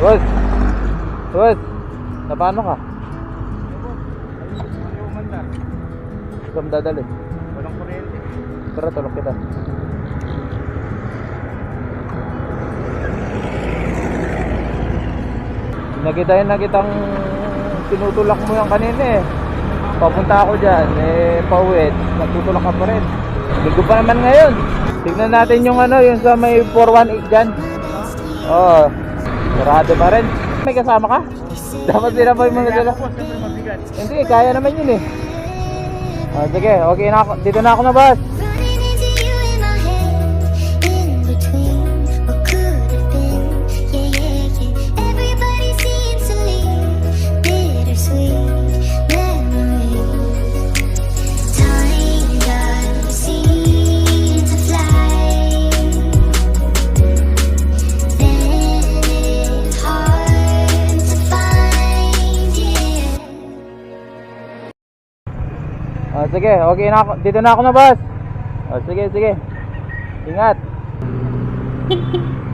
Boss. Boss. Na paano ka? Ayuman na. Ikaw dadali. Walang kuryente. Tara, tulog kita. Nakita na kitang tinutulak mo yung kanina eh. Papunta ako dyan, eh, pauwi. Nagtutulak ka pa rin. Ligo pa naman ngayon. Tignan natin yung ano, yung sa may 418 dyan. Oo. Sarado pa rin. May kasama ka? Dapat sila pa yung mga dala. Hindi, kaya naman yun eh. Ah, sige, okay na ako. Dito na ako na, boss. Ah, sige, okay na ako. Dito na ako na, boss. Ah, sige, sige. Ingat.